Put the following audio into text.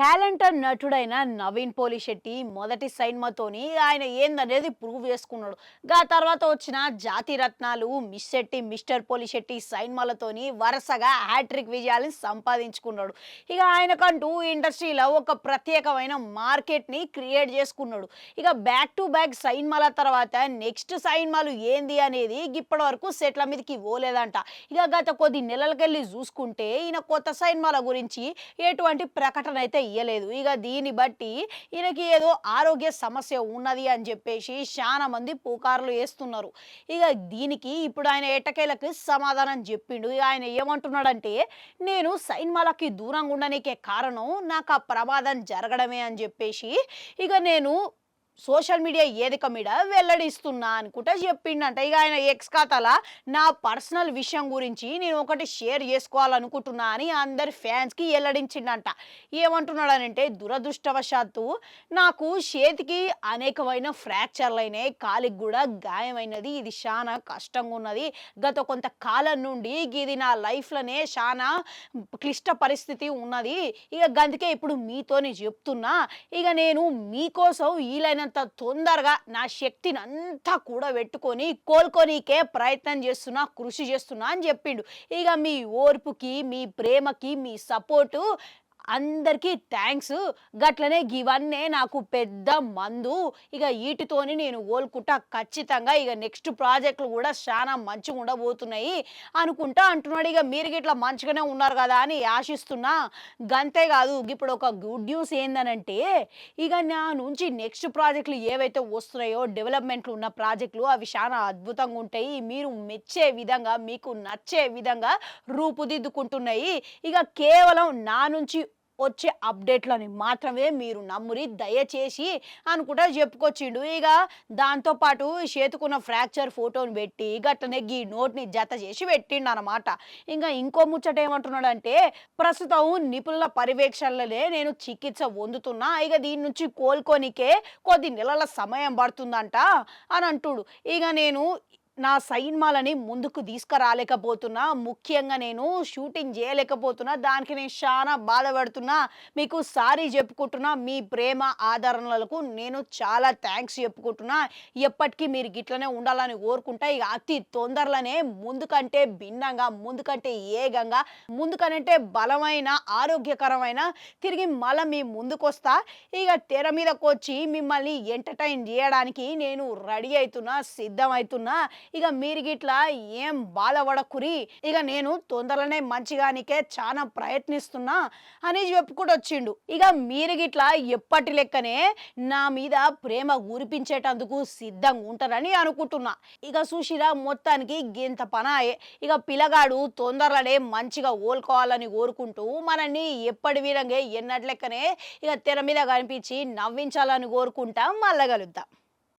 Talented నటుడైన Naveen Polisetty మొదటి సైన్మాతోని ఆయన ఏందనేది ప్రూవ్ చేసుకున్నాడు. గా తర్వాత వచ్చిన జాతి రత్నాలు మిస్ శెట్టి మిస్టర్ పోలిశెట్టి సైన్మాలతోని వరుసగా హ్యాట్రిక్ విజయాలను సంపాదించుకున్నాడు. ఇక ఆయనకంటూ ఇండస్ట్రీలో ఒక ప్రత్యేకమైన మార్కెట్ని క్రియేట్ చేసుకున్నాడు. ఇక బ్యాక్ టు బ్యాక్ సైన్మాల తర్వాత నెక్స్ట్ సైన్మాలు ఏంది అనేది ఇప్పటి వరకు సెట్ల మీదకి పోలేదంట. ఇక గత కొద్ది నెలలకెళ్ళి చూసుకుంటే ఈయన కొత్త సైన్మాల గురించి ఎటువంటి ప్రకటన అయితే ఇయ్యలేదు. ఇక దీన్ని బట్టి ఈయనకి ఏదో ఆరోగ్య సమస్య ఉన్నది అని చెప్పేసి చాలా మంది పుకార్లు వేస్తున్నారు. ఇక దీనికి ఇప్పుడు ఆయన ఎటకేలకు సమాధానం చెప్పిండు. ఇక ఆయన ఏమంటున్నాడంటే నేను సైన్మాలకి దూరంగా ఉండనికే కారణం నాకు ఆ ప్రమాదం జరగడమే అని చెప్పేసి ఇక నేను సోషల్ మీడియా ఏదిక మీద వెల్లడిస్తున్నా అనుకుంటా చెప్పిండంట. ఇక ఆయన ఎక్స్ ఖాతాల? నా పర్సనల్ విషయం గురించి నేను ఒకటి షేర్ చేసుకోవాలనుకుంటున్నా అని అందరి ఫ్యాన్స్కి వెల్లడించిండంట. ఏమంటున్నాడనంటే దురదృష్టవశాత్తు నాకు చేతికి అనేకమైన ఫ్రాక్చర్లు అయినాయి కాలికి కూడా గాయమైనది. ఇది చాలా కష్టంగా ఉన్నది గత కొంత కాలం నుండి ఇది నా లైఫ్లోనే చాలా క్లిష్ట పరిస్థితి ఉన్నది. ఇక గందుకే ఇప్పుడు మీతోనే చెప్తున్నా. ఇక నేను మీకోసం వీలైనంత తొందరగా నా శక్తిని అంతా కూడా పెట్టుకొని కోలుకోనీకే ప్రయత్నం చేస్తున్నా కృషి చేస్తున్నా అని చెప్పిండు. ఇక మీ ఓర్పుకి మీ ప్రేమకి మీ సపోర్టు అందరికీ థ్యాంక్స్ గట్లనే ఇవన్నీ నాకు పెద్ద మందు. ఇక వీటితోని నేను కోలుకుంటా ఖచ్చితంగా ఇక నెక్స్ట్ ప్రాజెక్టులు కూడా చాలా మంచిగా ఉండబోతున్నాయి అనుకుంటా అంటున్నాడు. ఇక మీరు ఇట్లా మంచిగానే ఉన్నారు కదా అని ఆశిస్తున్నా. గంతే కాదు ఇప్పుడు ఒక గుడ్ న్యూస్ ఏందనంటే ఇక నా నుంచి నెక్స్ట్ ప్రాజెక్టులు ఏవైతే వస్తున్నాయో డెవలప్మెంట్లు ఉన్న ప్రాజెక్టులు అవి చాలా అద్భుతంగా ఉంటాయి. మీరు మెచ్చే విధంగా మీకు నచ్చే విధంగా రూపుదిద్దుకుంటున్నాయి. ఇక కేవలం నా నుంచి వచ్చే అప్డేట్లని మాత్రమే మీరు నమ్మురి దయచేసి అనుకుంటా చెప్పుకొచ్చిండు. ఇక దాంతోపాటు చేతుకున్న ఫ్రాక్చర్ ఫోటోని పెట్టి గట్టనే గీ నోట్ని జత చేసి పెట్టిండు అనమాట ఇంకా ఇంకో ముచ్చట ఏమంటున్నాడంటే ప్రస్తుతం నిపుణుల పర్యవేక్షణలనే నేను చికిత్స పొందుతున్నా. ఇక దీని నుంచి కోలుకోనికే కొద్ది నెలల సమయం పడుతుందంట అని అంటుడు. ఇక నేను నా సైన్మాలని ముందుకు తీసుకురాలేకపోతున్నా ముఖ్యంగా నేను షూటింగ్ చేయలేకపోతున్నా దానికి నేను చాలా బాధపడుతున్నా. మీకు సారీ చెప్పుకుంటున్నా మీ ప్రేమ ఆదరణలకు నేను చాలా థ్యాంక్స్ చెప్పుకుంటున్నా. ఎప్పటికీ మీరు గిట్లనే ఉండాలని కోరుకుంటా ఇక అతి తొందరలోనే ముందుకంటే భిన్నంగా ముందుకంటే ఏగంగా ముందుకనంటే బలమైన ఆరోగ్యకరమైన తిరిగి మళ్ళీ మీ ముందుకొస్తా. ఇక తెర మీదకి వచ్చి మిమ్మల్ని ఎంటర్టైన్ చేయడానికి నేను రెడీ అవుతున్నా సిద్ధమవుతున్నా ఇక మీరు గిట్లా ఏం బాధపడకురి. ఇక నేను తొందరలోనే మంచిగానికే చాలా ప్రయత్నిస్తున్నా అని చెప్పుకుంటూ వచ్చిండు ఇక మీరు గిట్లా ఎప్పటి లెక్కనే నా మీద ప్రేమ ఊరిపించేటందుకు సిద్ధంగా ఉంటారని అనుకుంటున్నా. ఇక సుశీల మొత్తానికి గింత పనాయే. ఇక పిల్లగాడు తొందరలోనే మంచిగా ఓల్కోవాలని కోరుకుంటూ మనల్ని ఎప్పటి విధంగా ఎన్నట్లెక్కనే ఇక తెర మీద కనిపించి నవ్వించాలని కోరుకుంటా. మళ్ళగలుద్దాం